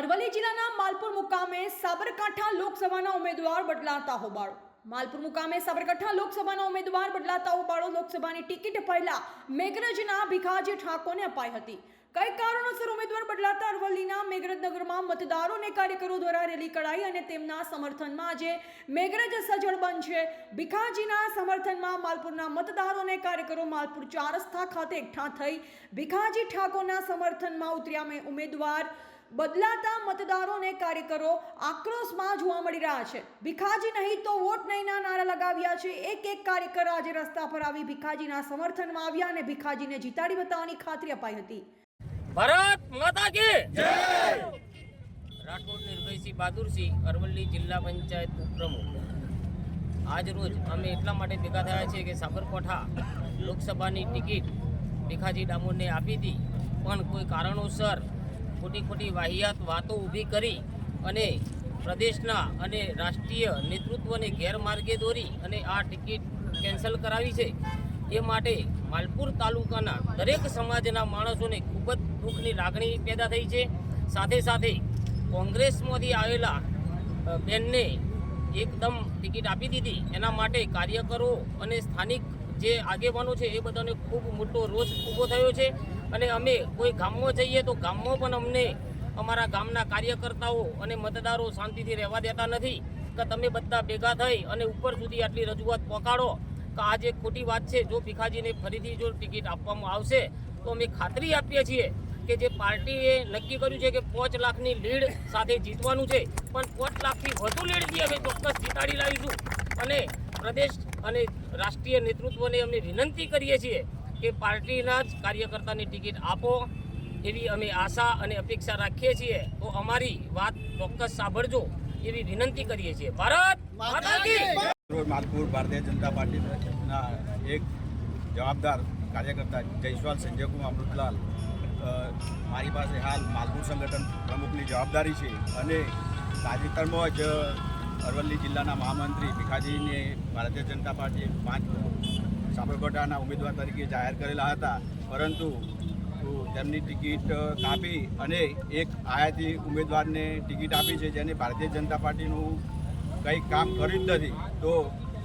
અરવલ્લી જિલ્લાના માલપુર મુકામે સાબરકાંઠા લોકસભાના ઉમેદવાર બદલાતા હોબાળો. માલપુર મુકામે સાબરકાંઠા લોકસભાના ઉમેદવાર બદલાતા હોબાળો. લોકસભાની ટિકિટ પહેલા મેઘરજના ભીખાજી ઠાકોરને અપાઈ હતી. કઈ કારણોસર ઉમેદવાર બદલાતા અરવલ્લીના મેઘરજનગરમાં મતદારો અને કાર્યકરો દ્વારા રેલી કરાઈ અને તેમના સમર્થનમાં આજે મેઘરજ સજળ બનશે. ભીખાજીના સમર્થનમાં માલપુરના મતદારો અને કાર્યકરો માલપુર ચાર ખાતે એકઠા થઈ ભીખાજી ઠાકોરના સમર્થનમાં ઉતર્યા. મેં ઉમેદવાર બદલાતા મતદારો અને કાર્યકરો આક્રોશમાં જોવા મળી રહ્યા છે. ભીખાજી નહીં તો વોટ નહીંના નારા લગાવ્યા છે. એક એક કાર્યકર આજે રસ્તા પર આવી ભીખાજીના સમર્થનમાં આવ્યા અને ભીખાજીને જીતાડી બતાવવાની ખાતરી અપાઈ હતી. ભારત માતા કી રાઠોડ નિર્ભયસિંહ બહાદુરસિંહ અરવલ્લી જિલ્લા પંચાયત ઉપપ્રમુખ. આજ રોજ અમે એટલા માટે ભેગા થયા છીએ કે સાબરકાંઠા લોકસભાની ટિકિટ ભીખાજી ડામોરને આપી હતી. પણ કોઈ કારણોસર ખોટી ખોટી વાહિયાત વાતો ઊભી કરી અને પ્રદેશના અને રાષ્ટ્રીય નેતૃત્વને ગેરમાર્ગે દોરી અને આ ટિકિટ કેન્સલ કરાવી છે. એ માટે માલપુર તાલુકાના દરેક સમાજના માણસોને ખૂબ જ દુઃખની લાગણી પેદા થઈ છે. સાથે સાથે કોંગ્રેસમાંથી આવેલા બેનને એકદમ ટિકિટ આપી દીધી. એના માટે કાર્યકરો અને સ્થાનિક જે આગેવાનો છે એ બધાને ખૂબ મોટો રોષ ઊભો થયો છે. અને અમે કોઈ ગામમાં જઈએ તો ગામમાં પણ અમને અમારા ગામના કાર્યકર્તાઓ અને મતદારો શાંતિથી રહેવા દેતા નથી કે તમે બધા ભેગા થઈ અને ઉપર સુધી આટલી રજૂઆત પહોંચાડો કે આ જે ખોટી વાત છે જો ભીખાજીને ફરીથી જો ટિકિટ આપવામાં આવશે તો અમે ખાતરી આપીએ છીએ કે જે પાર્ટીએ નક્કી કર્યું છે કે પાંચ લાખની લીડ સાથે જીતવાનું છે, પણ પાંચ લાખથી વધુ લીડથી અમે ચોક્કસ જીતાડી લાવીશું. અને પ્રદેશ અને રાષ્ટ્રીય નેતૃત્વને અમે વિનંતી કરીએ છીએ કે પાર્ટીના જ કાર્યકર્તાની ટિકિટ આપો એવી અમે આશા અને અપેક્ષા રાખીએ છીએ. તો અમારી વાત ચોક્કસ સાંભળજો એવી વિનંતી કરીએ છીએ. ભારત માલપુર ભારતીય જનતા પાર્ટીના એક જવાબદાર કાર્યકર્તા જયસ્વાલ સંજયકુમાર અમૃતલાલ મારી પાસે હાલ માલપુર સંગઠન પ્રમુખની જવાબદારી છે અને તાજેતરમાં જ અરવલ્લી જિલ્લાના મહામંત્રી ભીખાજીને ભારતીય જનતા પાર્ટીએ પાંચ સાબરકાંઠાના ઉમેદવાર તરીકે જાહેર કરેલા હતા. પરંતુ તેમની ટિકિટ કાપી અને એક આયાતી ઉમેદવારને ટિકિટ આપી છે જેને ભારતીય જનતા પાર્ટીનું કંઈ કામ કર્યું નથી. તો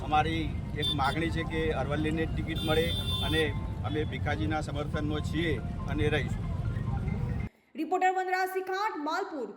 અમારી એક માગણી છે કે અરવલ્લીને ટિકિટ મળે અને અમે ભીખાજીના સમર્થનમાં છીએ અને રહીશું. રિપોર્ટર વનરાજ સિખાટ, માલપુર.